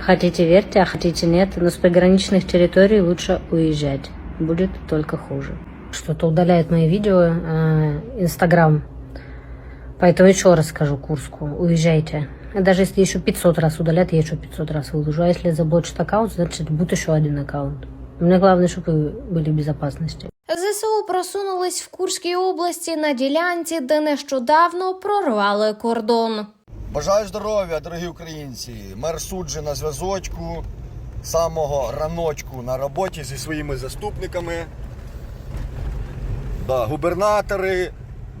Хотите верьте, а хотите нет, но с приграничных территорий лучше уезжать. Будет только хуже. Что-то удаляет мои видео, э, Инстаграм. Поэтому еще раз скажу Курску, уезжайте. Даже если еще 500 раз удалят, я еще 500 раз выложу. А если заблочат аккаунт, значит будет еще один аккаунт. Мне главное, чтобы вы были в безопасности. ЗСУ просунулись в Курській області на ділянці, де нещодавно прорвали кордон. Бажаю здоров'я, дорогі українці. Мер суджі на зв'язочку, самого раночку на роботі зі своїми заступниками. Да, губернатори,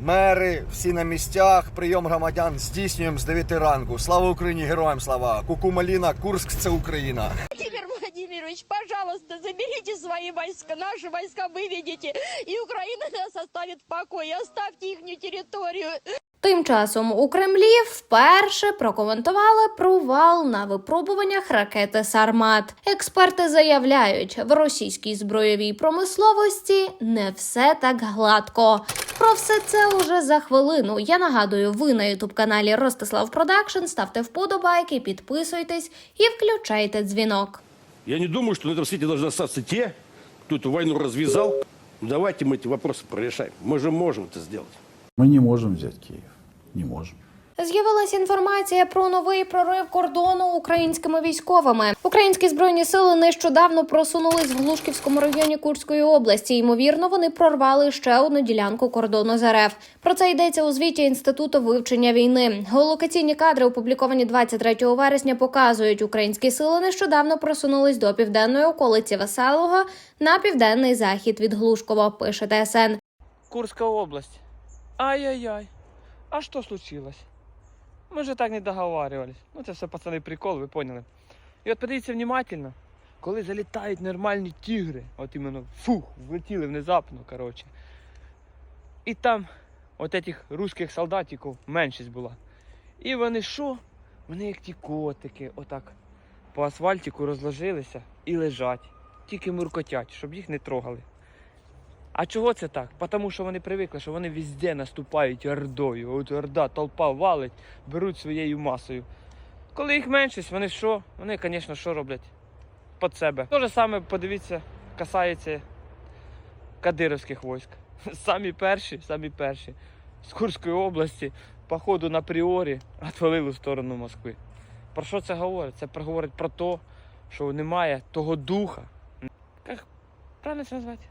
мери, всі на місцях. Прийом громадян здійснюємо з 9 ранку. Слава Україні! Героям слава! Куку Маліна, Курск це Україна. Владимир Владимирович, пожалуйста, заберите свои войска, наши войска выведите, и Украина нас оставит в покое, оставьте их территорию. Тим часом у Кремлі вперше прокоментували провал на випробуваннях ракети Сармат. Експерти заявляють, в російській збройовій промисловості не все так гладко. Про все це уже за хвилину. Я нагадую, ви на ютуб каналі Ростислав Продакшн. Ставте вподобайки, підписуйтесь і включайте дзвінок. Я не думаю, что на этом свете должны остаться те, кто эту войну развязал. Давайте мы эти вопросы прорешаем. Мы же можем это сделать. Мы не можем взять Киев. Не можем. З'явилася інформація про новий прорив кордону українськими військовими. Українські збройні сили нещодавно просунулись в Глушківському районі Курської області. Ймовірно, вони прорвали ще одну ділянку кордону з РФ. Про це йдеться у звіті інституту вивчення війни. Геолокаційні кадри, опубліковані 23 вересня, показують, українські сили нещодавно просунулись до південної околиці Веселого на південний захід від Глушкова. Пише ТСН. Курская область. Ай-яй-яй. А что случилось? Мы же так не договаривались. Ну, це все пацани прикол, ви поняли. І от подивіться внимательно, коли залітають нормальні тігри, от іменно фух, влетіли внезапно, коротше. І там от этих русських солдатиків меншість була. І вони що? Вони як ті котики, отак по асфальтику розложилися і лежать. Тільки муркотять, щоб їх не трогали. А чого це так? Тому що вони привикли, що вони везде наступають ордою. От орда, толпа валить, беруть своєю масою. Коли їх меншість, вони що? Вони, звісно, що роблять? Під себе. Те ж саме, подивіться, касається кадировських військ. Самі перші, самі перші. З Курської області, по ходу на пріорі, відвалили в сторону Москви. Про що це говорить? Це говорить про те, що немає того духа. Як правильно це назвати?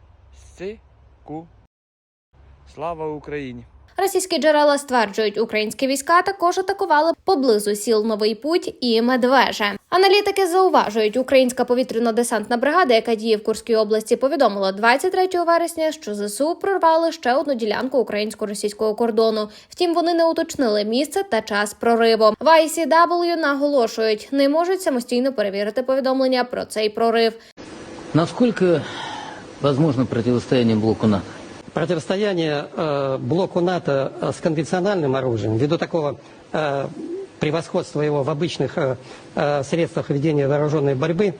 Сику. Слава Україні! Російські джерела стверджують, українські війська також атакували поблизу сіл Новий Путь і Медвеже. Аналітики зауважують, українська повітряно-десантна бригада, яка діє в Курській області, повідомила 23 вересня, що ЗСУ прорвали ще одну ділянку українсько-російського кордону. Втім, вони не уточнили місце та час прориву. В ICW наголошують, не можуть самостійно перевірити повідомлення про цей прорив. Насколько возможно противостояние блоку НАТО? противостояние э, блоку НАТО э, с конвенциональным оружием, ввиду такого э, превосходства его в обычных э, э, средствах ведения вооруженной борьбы,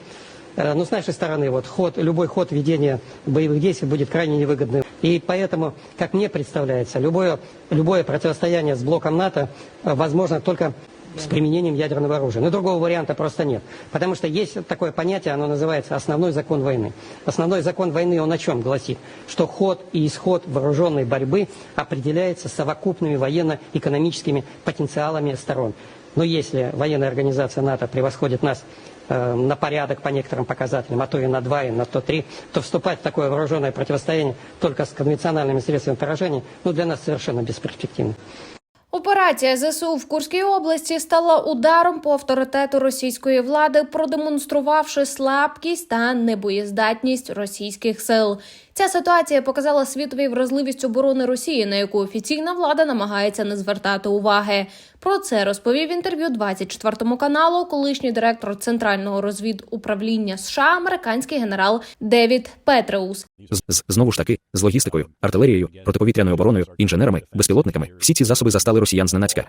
э, ну, с нашей стороны, вот, ход, любой ход ведения боевых действий будет крайне невыгодным. И поэтому, как мне представляется, любое, любое противостояние с блоком НАТО возможно только с применением ядерного оружия. Но другого варианта просто нет. Потому что есть такое понятие, оно называется основной закон войны. Основной закон войны, он о чем гласит? Что ход и исход вооруженной борьбы определяется совокупными военно-экономическими потенциалами сторон. Но если военная организация НАТО превосходит нас э, на порядок по некоторым показателям, а то и на два, и на то три, то вступать в такое вооруженное противостояние только с конвенциональными средствами поражения, ну, для нас совершенно бесперспективно. Операція ЗСУ в Курській області стала ударом по авторитету російської влади, продемонструвавши слабкість та небоєздатність російських сил. Ця ситуація показала світові вразливість оборони Росії, на яку офіційна влада намагається не звертати уваги. Про це розповів в інтерв'ю 24 каналу колишній директор центрального розвідуправління США, американський генерал Девід Петреус. З, знову ж таки, з логістикою, артилерією, протиповітряною обороною, інженерами, безпілотниками. Всі ці засоби застали росіян зненацька.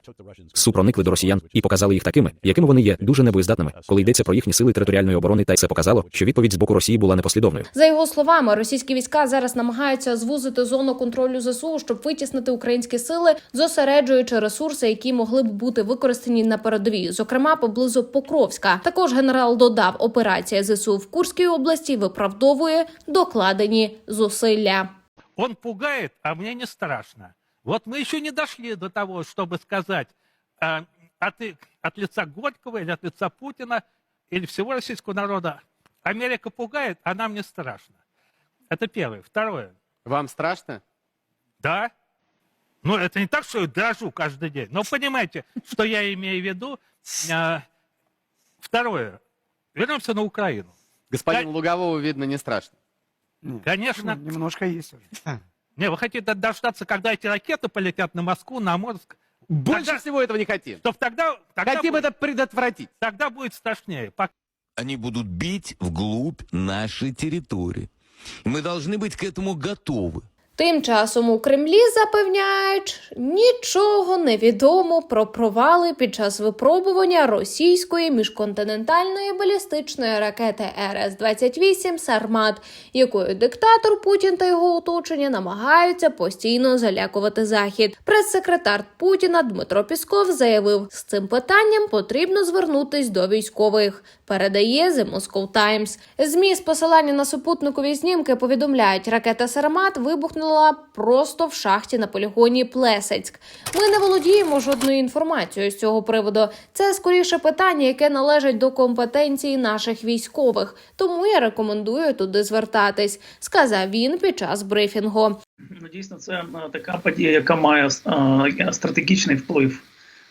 СУ проникли до росіян і показали їх такими, якими вони є, дуже небоєздатними, коли йдеться про їхні сили територіальної оборони, та й це показало, що відповідь з боку Росії була непослідовною. За його словами, російські війська зараз намагаються звузити зону контролю ЗСУ, щоб витіснити українські сили, зосереджуючи ресурси, які могли б бути використані на передовій, зокрема поблизу Покровська. Також генерал додав, операція ЗСУ в Курській області виправдовує докладені зусилля. Он пугает, а мне не страшно. Вот мы еще не дошли до того, чтобы сказать э, от, и- от лица Горького или от лица Путина или всего российского народа. Америка пугает, а нам не страшно. Это первое. Второе. Вам страшно? Да. Ну, это не так, что я дрожу каждый день. Но понимаете, что я имею в виду. Э, второе. Вернемся на Украину. Господину Лугового, видно, не страшно. Конечно. Немножко есть уже. Не, вы хотите дождаться, когда эти ракеты полетят на Москву, на Морск? Больше Тогда- всего этого не хотим. Чтоб тогда, тогда, Хотим будет, это предотвратить. тогда будет страшнее. Пока Они будут бить вглубь нашей территории. И мы должны быть к этому готовы. Тим часом у Кремлі запевняють, нічого не відомо про провали під час випробування російської міжконтинентальної балістичної ракети РС-28 Сармат, якою диктатор Путін та його оточення намагаються постійно залякувати захід. Прес-секретар Путіна Дмитро Пісков заявив, з цим питанням потрібно звернутись до військових. Передає The Moscow Times. Змі з посилання на супутникові знімки повідомляють, ракета Сармат вибухнула просто в шахті на полігоні Плесецьк. Ми не володіємо жодною інформацією з цього приводу. Це скоріше питання, яке належить до компетенції наших військових. Тому я рекомендую туди звертатись, сказав він під час брифінгу. Ну, дійсно, це е, така подія, яка має е, стратегічний вплив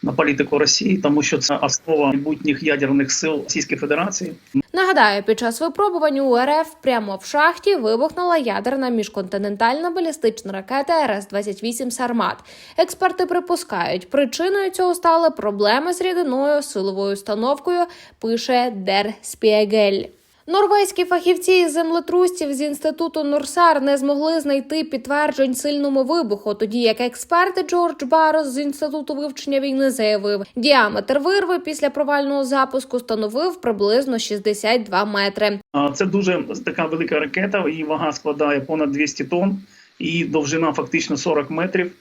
на політику Росії, тому що це основа майбутніх ядерних сил Російської Федерації. Нагадаю, під час випробувань у РФ прямо в шахті вибухнула ядерна міжконтинентальна балістична ракета РС-28 Сармат. Експерти припускають, причиною цього стали проблеми з рідиною силовою установкою. Пише Дер Спіегель. Норвезькі фахівці із землетрусів з інституту Норсар не змогли знайти підтверджень сильному вибуху, тоді як експерт Джордж Барос з інституту вивчення війни заявив, діаметр вирви після провального запуску становив приблизно 62 метри. Це дуже така велика ракета. Її вага складає понад 200 тонн, і довжина фактично 40 метрів.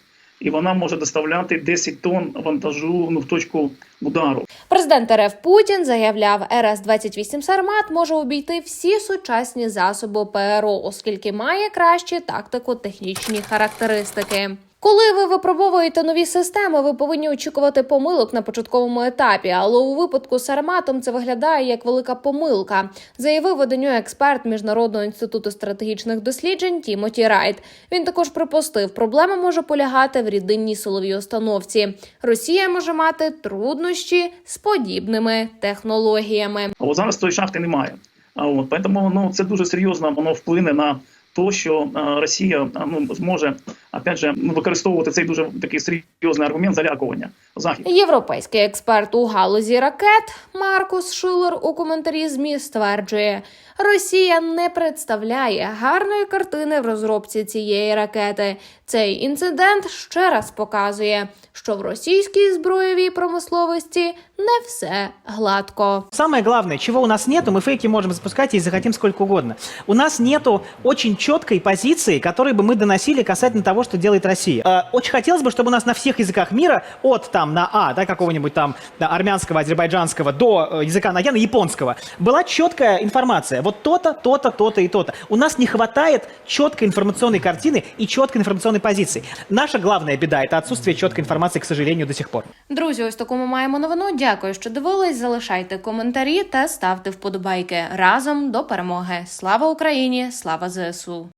І вона може доставляти 10 тонн вантажу ну, в точку удару. Президент РФ Путін заявляв, РС-28 Сармат може обійти всі сучасні засоби ПРО, оскільки має кращі тактико-технічні характеристики. Коли ви випробовуєте нові системи, ви повинні очікувати помилок на початковому етапі, але у випадку з Сарматом це виглядає як велика помилка, заявив виданню експерт Міжнародного інституту стратегічних досліджень Тімоті Райт. Він також припустив, проблема може полягати в рідинній силовій установці. Росія може мати труднощі з подібними технологіями. От зараз тої шахти немає. А от тому ну це дуже серйозно воно вплине на те, що е, Росія е, ну зможе опять же ну, використовувати цей дуже такий серйозний аргумент залякування захід. Європейський експерт у галузі ракет Маркус Шилер у коментарі ЗМІ стверджує, Росія не представляє гарної картини в розробці цієї ракети. Цей інцидент ще раз показує, що в російській зброєвій промисловості не все гладко. Самое главное, чего у нас нету, мы фейки можем запускать и захотим сколько угодно. У нас нету очень четкой позиции, которой бы мы доносили касательно того, что делает Россия. Э, Очень хотелось бы, чтобы у нас на всех языках мира, от там на А, да, какого-нибудь там да, армянского, азербайджанского, до э, языка на Я, на японского, была четкая информация. Вот то-то, то-то, то-то и то-то. У нас не хватает четкой информационной картины и четкой информационной позиции. Наша главная беда – это отсутствие четкой информации, к сожалению, до сих пор. Друзі, ось таку ми маємо новину. Дякую, що дивились. Залишайте коментарі та ставте вподобайки разом до перемоги. Слава Україні! Слава ЗСУ! puzzle